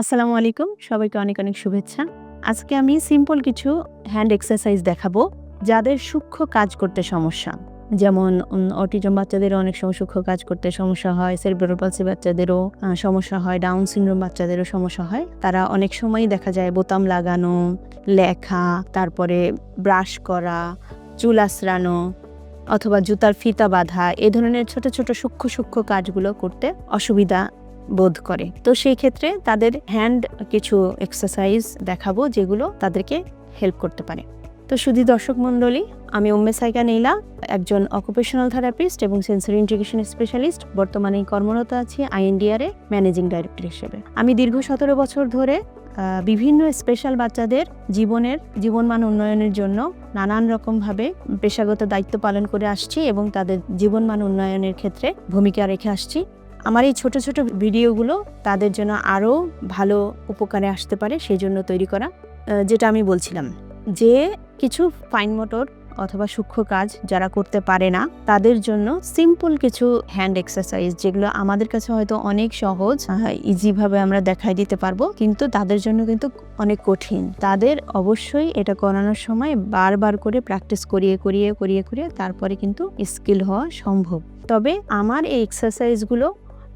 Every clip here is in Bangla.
আসসালামু আলাইকুম, সবাইকে অনেক অনেক শুভেচ্ছা। আজকে আমি সিম্পল কিছু হ্যান্ড এক্সারসাইজ দেখাবো, যাদের সূক্ষ্ম কাজ করতে সমস্যা। যেমন অটিজম বাচ্চাদের অনেক সময় সূক্ষ্ম কাজ করতে সমস্যা হয় সেরিব্রাল বাচ্চাদেরও সমস্যা হয় ডাউন সিনড্রোম বাচ্চাদেরও সমস্যা হয়। তারা অনেক সময়ই দেখা যায় বোতাম লাগানো, লেখা, তারপরে ব্রাশ করা, চুল আঁচড়ানো অথবা জুতার ফিতা বাঁধা, এ ধরনের ছোট ছোট সূক্ষ্ম সূক্ষ্ম কাজগুলো করতে অসুবিধা বোধ করে। তো সেই ক্ষেত্রে তাদের হ্যান্ড কিছু এক্সারসাইজ দেখাবো যেগুলো তাদেরকে হেল্প করতে পারে। তো শুধু দর্শক মণ্ডলী, আমি উম্মে সাইকা নীলা, একজন অকুপেশনাল থেরাপিস্ট এবং সেন্সরি ইন্টিগ্রেশন স্পেশালিস্ট বর্তমানে কর্মরত আছি আইএনডিআরে ম্যানেজিং ডাইরেক্টর হিসেবে। আমি দীর্ঘ সতেরো বছর ধরে বিভিন্ন স্পেশাল বাচ্চাদের জীবনের, জীবনমান উন্নয়নের জন্য নানান রকমভাবে পেশাগত দায়িত্ব পালন করে আসছি এবং তাদের জীবনমান উন্নয়নের ক্ষেত্রে ভূমিকা রেখে আসছি। আমার এই ছোট ছোট ভিডিওগুলো তাদের জন্য আরও ভালো উপকারে আসতে পারে সেই জন্য তৈরি করা যেটা আমি বলছিলাম। যে কিছু ফাইন মোটর অথবা সূক্ষ্ম কাজ যারা করতে পারে না, তাদের জন্য সিম্পল কিছু হ্যান্ড এক্সারসাইজ যেগুলো আমাদের কাছে হয়তো অনেক সহজ ইজিভাবে আমরা দেখাই দিতে পারব, কিন্তু তাদের জন্য কিন্তু অনেক কঠিন। তাদের অবশ্যই এটা করানোর সময় বারবার করে প্র্যাকটিস করিয়ে করিয়ে করিয়ে করিয়ে তারপরে কিন্তু স্কিল হওয়া সম্ভব। তবে আমার এই এক্সারসাইজগুলো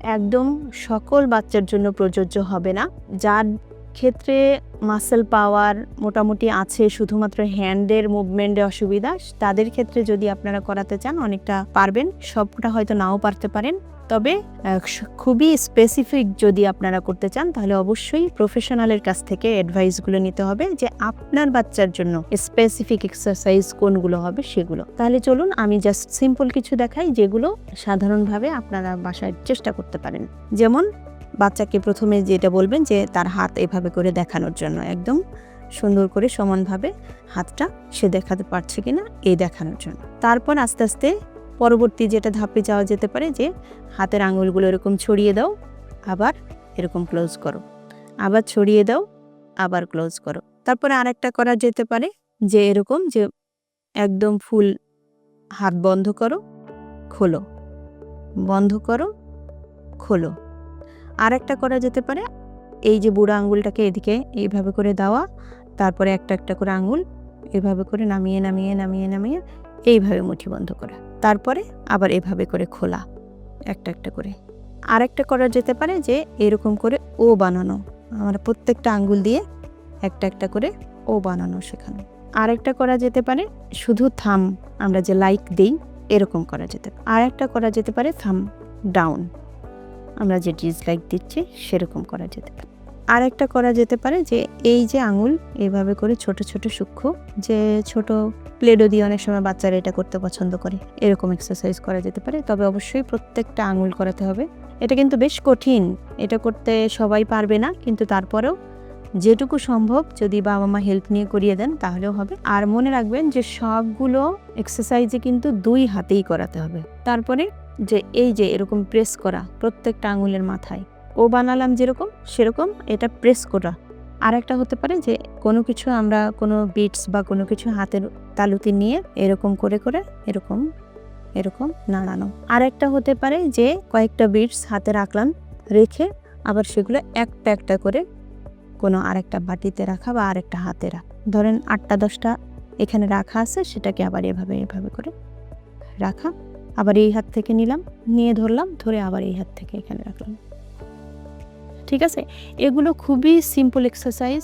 একদম সকল বাচ্চার জন্য প্রযোজ্য হবে না যার ক্ষেত্রে মাসেল পাওয়ার মোটামুটি আছে, শুধুমাত্র হ্যান্ডের মুভমেন্টে অসুবিধা। তাদের ক্ষেত্রে যদি আপনারা করাতে চান, অনেকটা পারবেন। সবটা হয়তো নাও পারতে পারেন। তবে খুবই স্পেসিফিক যদি আপনারা করতে চান, তাহলে অবশ্যই প্রফেশনালের কাছ থেকে অ্যাডভাইসগুলো নিতে হবে যে, আপনার বাচ্চার জন্য স্পেসিফিক এক্সারসাইজ কোনগুলো হবে সেগুলো। তাহলে চলুন, আমি জাস্ট সিম্পল কিছু দেখাই, যেগুলো সাধারণভাবে আপনারা বাসায় চেষ্টা করতে পারেন। যেমন বাচ্চাকে প্রথমে যেটা বলবেন যে তার হাত এভাবে করে দেখানোর জন্য, একদম সুন্দর করে সমানভাবে হাতটা সে দেখাতে পারছে কিনা এই দেখানোর জন্য। তারপর আস্তে আস্তে পরবর্তী যেটা ধাপে যাওয়া যেতে পারে যে হাতের আঙুলগুলো এরকম ছড়িয়ে দাও, আবার এরকম ক্লোজ করো। আবার ছড়িয়ে দাও, আবার ক্লোজ করো। তারপরে আরেকটা করা যেতে পারে যে এরকম যে একদম ফুল হাত বন্ধ করো, খোলো। বন্ধ করো, খোলো। আর একটা করা যেতে পারে। এই যে বুড়ো আঙ্গুলটাকে এদিকে এইভাবে করে দেওয়া, তারপরে একটা একটা করে আঙ্গুল এভাবে করে নামিয়ে নামিয়ে নামিয়ে নামিয়ে এইভাবে মুঠি বন্ধ করা। তারপরে আবার এভাবে করে খোলা, একটা একটা করে। আর একটা করা যেতে পারে যে এরকম করে ও বানানো। আমরা প্রত্যেকটা আঙ্গুল দিয়ে একটা একটা করে ও বানানো শেখানো। আর একটা করা যেতে পারে শুধু থাম, আমরা যে লাইক দিই, এরকম করা যেতে পারে। আর একটা করা যেতে পারে থাম ডাউন আমরা যে ডিসলাইক দিচ্ছি, সেরকম করা যেতে পারে। আর একটা করা যেতে পারে যে, এই যে আঙুল এইভাবে করে ছোট ছোট সূক্ষ্ম, যে ছোট প্লেডো দিয়ে অনেক সময় বাচ্চারা এটা করতে পছন্দ করে, এরকম এক্সারসাইজ করা যেতে পারে। তবে অবশ্যই প্রত্যেকটা আঙুল করাতে হবে। এটা কিন্তু বেশ কঠিন, এটা করতে সবাই পারবে না, কিন্তু তারপরেও যেটুকু সম্ভব যদি বাবা মা হেল্প নিয়ে করিয়ে দেন, তাহলেও হবে। আর মনে রাখবেন যে সবগুলো এক্সারসাইজে কিন্তু দুই হাতেই করাতে হবে। তারপরে যে এই যে এরকম প্রেস করা প্রত্যেকটা আঙুলের মাথায়। ও বানালাম যেরকম, সেরকম এটা প্রেস করা। আর একটা হতে পারে যে কোনো কিছু আমরা কোনো বিটস বা কোনো কিছু হাতের তালুতে নিয়ে এরকম করে করে এরকম এরকম নাড়ানো। আর একটা হতে পারে যে কয়েকটা বিটস হাতে রাখলাম রেখে আবার সেগুলো একটা একটা করে কোনো আরেকটা বাটিতে রাখা বা আরেকটা হাতে রাখা। ধরেন আটটা, দশটা এখানে রাখা আছে, সেটাকে আবার এভাবে এভাবে করে রাখা। আবার এই হাত থেকে নিলাম, নিয়ে ধরলাম, ধরে আবার এই হাত থেকে এখানে রাখলাম। ঠিক আছে? এগুলো খুবই সিম্পল এক্সারসাইজ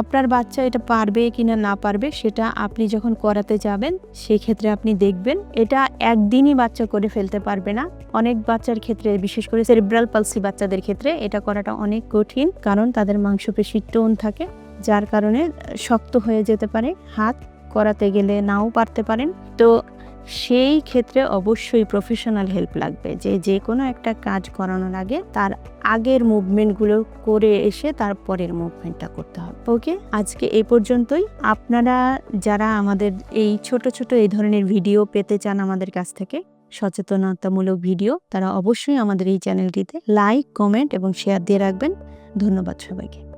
আপনার বাচ্চা এটা পারবে কিনা না পারবে, সেটা আপনি যখন করাতে যাবেন সেই ক্ষেত্রে আপনি দেখবেন, এটা একদিনই বাচ্চা করে ফেলতে পারবে না। অনেক বাচ্চার ক্ষেত্রে, বিশেষ করে সেরিব্রাল পালসি বাচ্চাদের ক্ষেত্রে, এটা করাটা অনেক কঠিন, কারণ তাদের মাংসপেশির টোন থাকে, যার কারণে শক্ত হয়ে যেতে পারে, হাত করাতে গেলে নাও পারতে পারেন। তো সেই ক্ষেত্রে অবশ্যই প্রফেশনাল হেল্প লাগবে। যে যে কোনো একটা কাজ করানোর আগে তার আগের মুভমেন্টগুলো করে এসে তারপরের মুভমেন্টটা করতে হবে। ওকে? আজকে এই পর্যন্তই। আপনারা যারা আমাদের এই ছোট ছোট এই ধরনের ভিডিও পেতে চান আমাদের কাছ থেকে, সচেতনতামূলক ভিডিও তারা অবশ্যই আমাদের এই চ্যানেলটিতে লাইক কমেন্ট এবং শেয়ার দিয়ে রাখবেন। ধন্যবাদ সবাইকে।